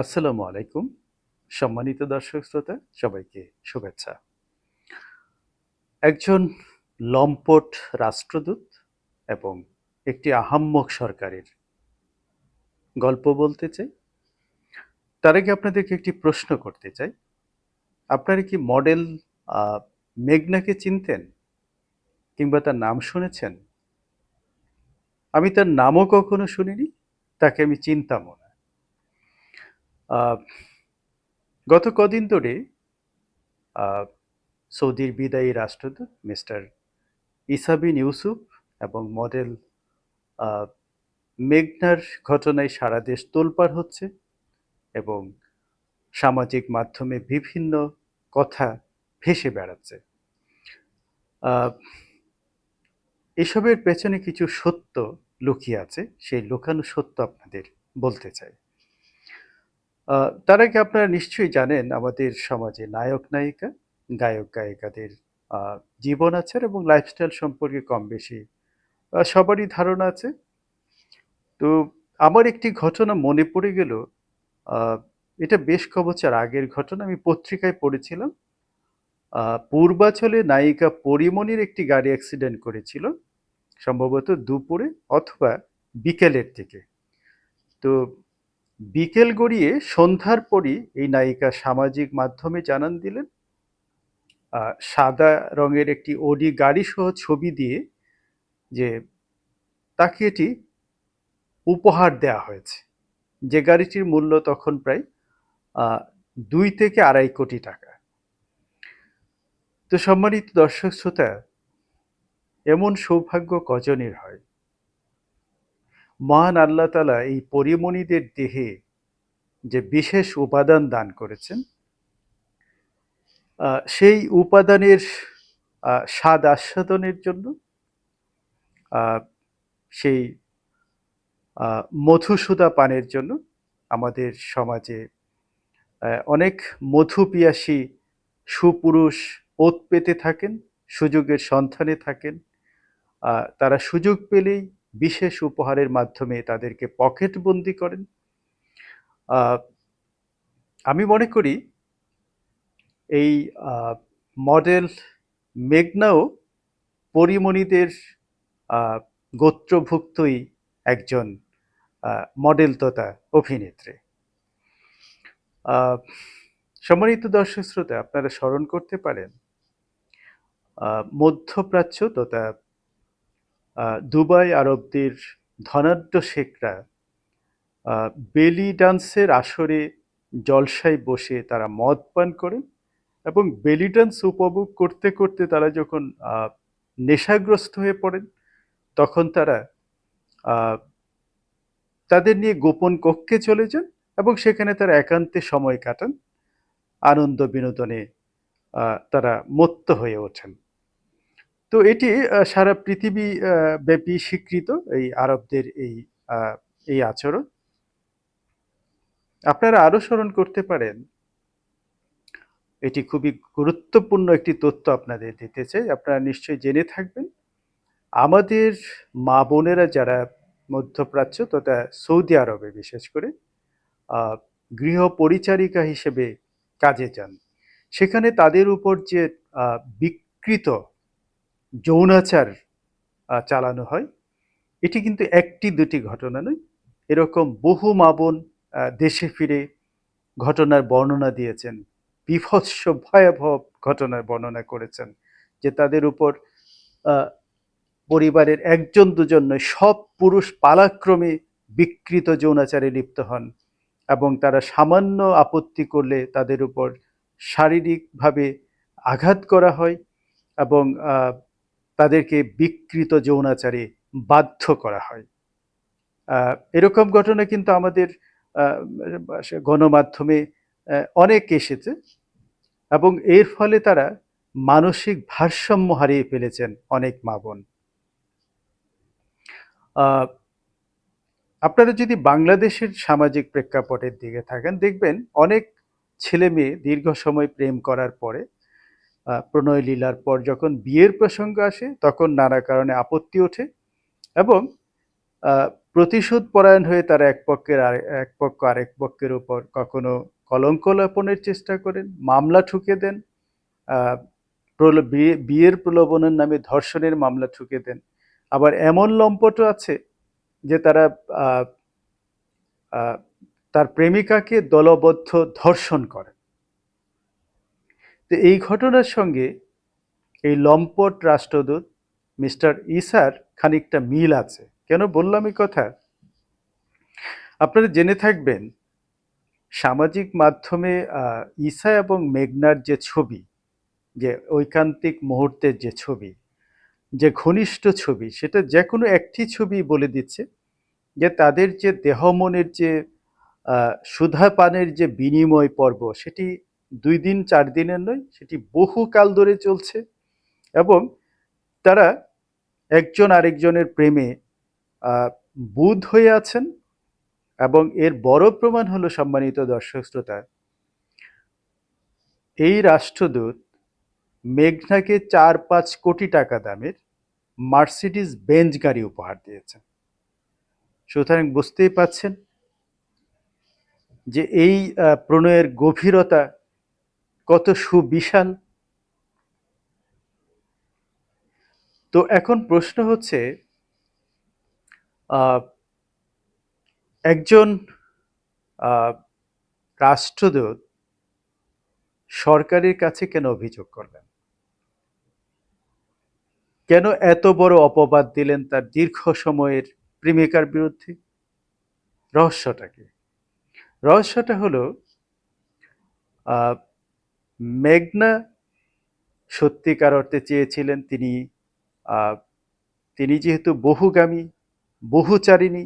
আসসালামু আলাইকুম। সম্মানিত দর্শক শ্রোতা, সবাইকে শুভেচ্ছা। একজন লম্পট রাষ্ট্রদূত এবং একটি আহাম্মক সরকারের গল্প বলতে চাই। তার আগে আপনাদেরকে একটি প্রশ্ন করতে চাই। আপনারা কি মডেল মেঘনাকে চিনতেন কিংবা তার নাম শুনেছেন? আমি তার নামও কখনো শুনিনি, তাকে আমি চিনতামও গত কদিন ধরে সৌদির বিদায়ী রাষ্ট্রদূত মিস্টার ইসাবিন ইউসুফ এবং মডেল মেঘনার ঘটনায় সারা দেশ তোলপাড় হচ্ছে এবং সামাজিক মাধ্যমে বিভিন্ন কথা ভেসে বেড়াচ্ছে। এসবের পেছনে কিছু সত্য লুকিয়ে আছে, সেই লুকানো সত্য আপনাদের বলতে চাই। তার আগে আপনারা নিশ্চয়ই জানেন আমাদের সমাজে নায়ক, নায়িকা, গায়ক, গায়িকাদের জীবন আছে এবং লাইফস্টাইল সম্পর্কে কম বেশি সবারই ধারণা আছে। তো আমার একটি ঘটনা মনে পড়ে গেল এটা বেশ ক বছর আগের ঘটনা আমি পত্রিকায় পড়েছিলাম। পূর্বাচলে নায়িকা পরিমণির একটি গাড়ি অ্যাক্সিডেন্ট করেছিল, সম্ভবত দুপুরে অথবা বিকেলের দিকে। তো বিকেল গড়িয়ে সন্ধ্যার পরই এই নায়িকা সামাজিক মাধ্যমে জানান দিলেন সাদা রঙের একটি ওডি গাড়ি সহ ছবি দিয়ে যে তাকে এটি উপহার দেওয়া হয়েছে। যে গাড়িটির মূল্য তখন প্রায় দুই থেকে আড়াই কোটি টাকা। তো সম্মানিত দর্শক শ্রোতা, এমন সৌভাগ্য কজনের হয়? মহান আল্লাহ তালা এই পরিমণিদের দেহে যে বিশেষ উপাদান দান করেছেন সেই উপাদানের স্বাদ আস্বাদনের জন্য সেই মধুসুদা পানের জন্য আমাদের সমাজে অনেক মধুপিয়াসী সুপুরুষ ওত পেতে থাকেন, সুযোগের সন্ধানে থাকেন তারা সুযোগ পেলেই বিশেষ উপহারের মাধ্যমে তাদেরকে পকেটবন্দি করেন। আমি মনে করি এই মডেল মেঘনাও পরিমণিদের গোত্রভুক্তই একজন মডেল তথা অভিনেত্রী। সম্মানিত দর্শক শ্রোতা, আপনারা স্মরণ করতে পারেন মধ্যপ্রাচ্য তথা দুবাই আরবদের ধনাঢ্য শেখরা বেলি ডান্সের আসরে জলসায় বসে তারা মদ পান করেন এবং বেলি ডান্স উপভোগ করতে করতে তারা যখন নেশাগ্রস্ত হয়ে পড়েন, তখন তারা তাদের নিয়ে গোপন কক্ষে চলে যান এবং সেখানে তারা একান্তে সময় কাটান, আনন্দ বিনোদনে তারা মত্ত হয়ে ওঠেন। তো এটি সারা পৃথিবী ব্যাপী স্বীকৃত এই আরবদের এই এই আচরণ। আপনারা আরও স্মরণ করতে পারেন, এটি খুবই গুরুত্বপূর্ণ একটি তথ্য আপনাদের দিতে চাই। আপনারা নিশ্চয়ই জেনে থাকবেন, আমাদের মা বোনেরা যারা মধ্যপ্রাচ্য তথা সৌদি আরবে বিশেষ করে গৃহ পরিচারিকা হিসেবে কাজে যান, সেখানে তাদের উপর যে বিকৃত যৌনাচার চালানো হয়। এটি কিন্তু একটি দুটি ঘটনা নয়। এরকম বহু মা বোন আহ, দেশে ফিরে ঘটনার বর্ণনা দিয়েছেন। বিভৎস ভয়াবহ ঘটনার বর্ণনা করেছেন যে তাদের উপর পরিবারের একজন দুজন নয় সব পুরুষ পালাক্রমে বিকৃত যৌনাচারে লিপ্ত হন এবং তারা সামান্য আপত্তি করলে তাদের উপর শারীরিকভাবে আঘাত করা হয় এবং তাদেরকে বিকৃত যৌনাচারে বাধ্য করা হয়। এরকম ঘটনা কিন্তু আমাদের গণমাধ্যমে অনেক এসেছে এবং এর ফলে তারা মানসিক ভারসাম্য হারিয়ে ফেলেছেন অনেক মা বোন। আপনারা যদি বাংলাদেশের সামাজিক প্রেক্ষাপটের দিকে থাকেন, দেখবেন অনেক ছেলে মেয়ে দীর্ঘ সময় প্রেম করার পরে প্রণয় লীলার পর যখন বিয়ের প্রসঙ্গ আসে, তখন নানা কারণে আপত্তি ওঠে এবং প্রতিশোধ পরায়ণ হয়ে তারা এক পক্ষের আর, এক পক্ষ আরেক পক্ষের উপর কখনো কলঙ্ক লেপনের চেষ্টা করেন, মামলা ঠুকে দেন বিয়ের প্রলোভনের নামে ধর্ষণের মামলা ঠুকে দেন। আবার এমন লম্পটও আছে যে তারা তার প্রেমিকাকে দলবদ্ধ ধর্ষণ করে তো এই ঘটনার সঙ্গে এই লম্পট রাষ্ট্রদূত মিস্টার ইসার খানিকটা মিল আছে। কেন বললাম এই কথা? আপনারা জেনে থাকবেন, সামাজিক মাধ্যমে ঈসা এবং মেঘনার যে ছবি, যে ঐকান্তিক মুহূর্তের যে ছবি, যে ঘনিষ্ঠ ছবি, সেটা যে কোনো একটি ছবি বলে দিচ্ছে যে তাদের যে দেহ মনের যে সুধা পানের যে বিনিময় পর্ব, সেটি দুই দিন, চার দিনের নয়, সেটি বহুকাল ধরে চলছে এবং তারা একজন আরেকজনের প্রেমে বুধ হয়ে আছেন এবং এর বড় প্রমাণ হলো সম্মানিত দর্শক শ্রোতা। এই রাষ্ট্রদূত মেঘনাকে চার পাঁচ কোটি টাকা দামের মার্সিডিস বেঞ্চ গাড়ি উপহার দিয়েছেন। সুতরাং বুঝতেই পাচ্ছেন যে এই প্রণয়ের গভীরতা কত সুবিশাল। তো এখন প্রশ্ন হচ্ছে একজন রাষ্ট্রদূত সরকারের কাছে কেন অভিযোগ করলেন? কেন এত বড় অপবাদ দিলেন তার দীর্ঘ সময়ের প্রেমিকার বিরুদ্ধে? রহস্যটাকে রহস্যটা হলো আহ, মেঘনা সত্যিকার অর্থে চেয়েছিলেন তিনি তিনি যেহেতু বহুগামী, বহুচারিণী,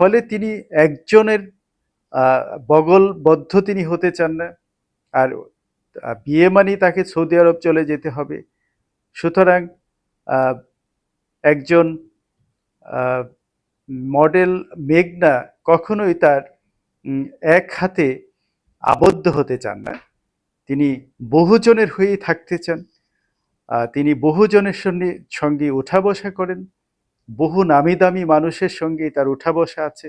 ফলে তিনি একজনের বগলবদ্ধ তিনি হতে চান না। আর বিয়ে মানি তাকে সৌদি আরব চলে যেতে হবে। সুতরাং একজন মডেল মেঘনা কখনোই তার এক হাতে আবদ্ধ হতে চান না। তিনি বহুজনের হয়েই থাকতে চান। তিনি বহুজনের সঙ্গে সঙ্গে উঠা বসা করেন। বহু নামি দামি মানুষের সঙ্গে তার উঠা বসা আছে।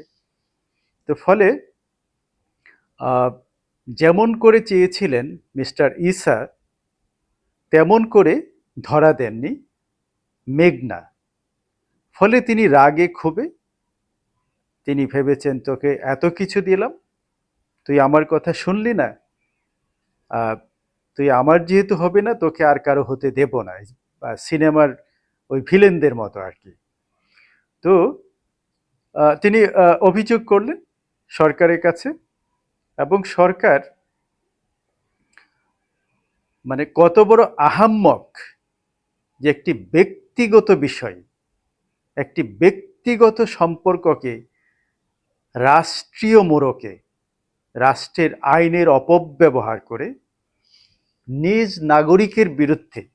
তো ফলে যেমন করে চেয়েছিলেন মিস্টার ইসা তেমন করে ধরা দেননি মেঘনা। ফলে তিনি রাগে ক্ষোভে, তিনি ভেবেছেন, তোকে এত কিছু দিলাম, তুই আমার কথা শুনলি না তুই আমার যেহেতু হবে না, তোকে আর কারও হতে দেব না। সিনেমার ওই ভিলেনদের মতো আর কি। তো তিনি অভিযোগ করলেন সরকারের কাছে এবং সরকার মানে কত বড় আহাম্মক যে একটি ব্যক্তিগত বিষয়, একটি ব্যক্তিগত সম্পর্ককে, রাষ্ট্রীয় মোড়কে রাষ্ট্রের আইনের অপব্যবহার করে নিজ নাগরিকের বিরুদ্ধে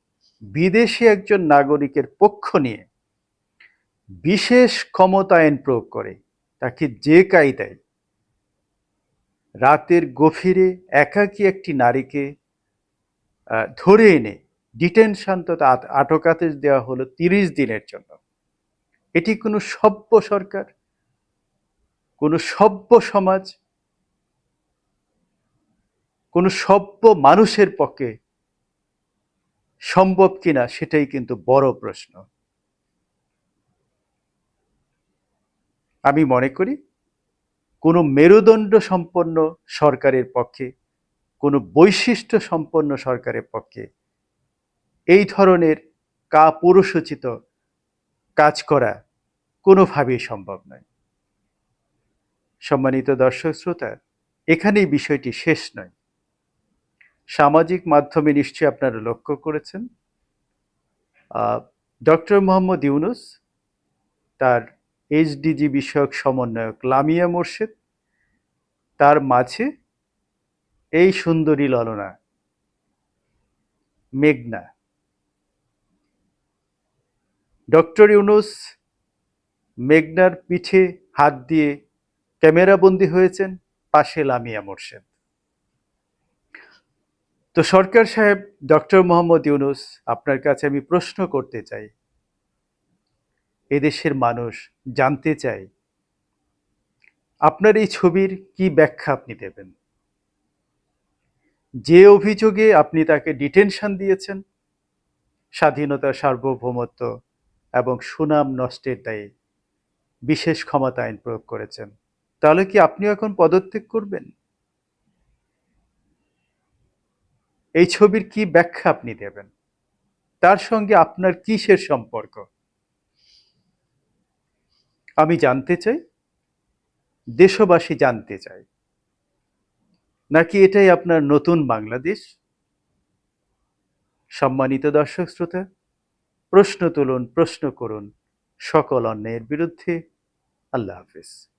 বিদেশি একজন নাগরিকের পক্ষ নিয়ে বিশেষ ক্ষমতায়ন প্রয়োগ করে, তাকে যে কায়দায় রাতের গভীরে একাকী একটি নারীকে ধরে এনে ডিটেনশন তো তা- আটকাতে দেওয়া হলো তিরিশ দিনের জন্য। এটি কোনো সভ্য সরকার, কোনো সভ্য সমাজ কোনো সভ্য মানুষের পক্ষে সম্ভব কিনা সেটাই কিন্তু বড় প্রশ্ন। আমি মনে করি, কোনো মেরুদণ্ড সম্পন্ন সরকারের পক্ষে, কোনো বৈশিষ্ট্য সম্পন্ন সরকারের পক্ষে এই ধরনের কা পুরুষোচিত কাজ করা কোনোভাবেই সম্ভব নয়। সম্মানিত দর্শক শ্রোতা, এখানেই বিষয়টি শেষ নয়। সামাজিক মাধ্যমে নিশ্চয়ই আপনারা লক্ষ্য করেছেন। ডক্টর মোহাম্মদ ইউনুস, তার এইচডিজি বিষয়ক সমন্বয়ক লামিয়া মোর্শেদ, তার মাঝে এই সুন্দরী ললনা, মেঘনা। ডক্টর ইউনুস মেঘনার পিঠে হাত দিয়ে ক্যামেরাবন্দি হয়েছেন পাশে লামিয়া মোর্শেদ। তো সরকার সাহেব, ডক্টর মোহাম্মদ ইউনুস, আপনার কাছে আমি প্রশ্ন করতে চাই। এদেশের মানুষ জানতে চায়, আপনার এই ছবির কি ব্যাখ্যা আপনি দেবেন? যে অভিযোগে আপনি তাকে ডিটেনশন দিয়েছেন, স্বাধীনতা, সার্বভৌমত্ব এবং সুনাম নষ্টের দায়ে বিশেষ ক্ষমতা আইন প্রয়োগ করেছেন, তাহলে কি আপনি এখন পদত্যাগ করবেন? এই ছবির কি ব্যাখ্যা আপনি দেবেন? তার সঙ্গে আপনার কিসের সম্পর্ক? আমি জানতে চাই, দেশবাসী জানতে চাই নাকি এটাই আপনার নতুন বাংলাদেশ? সম্মানিত দর্শক শ্রোতা, প্রশ্ন তুলুন, প্রশ্ন করুন সকল অন্যায়ের বিরুদ্ধে। আল্লাহ হাফিজ।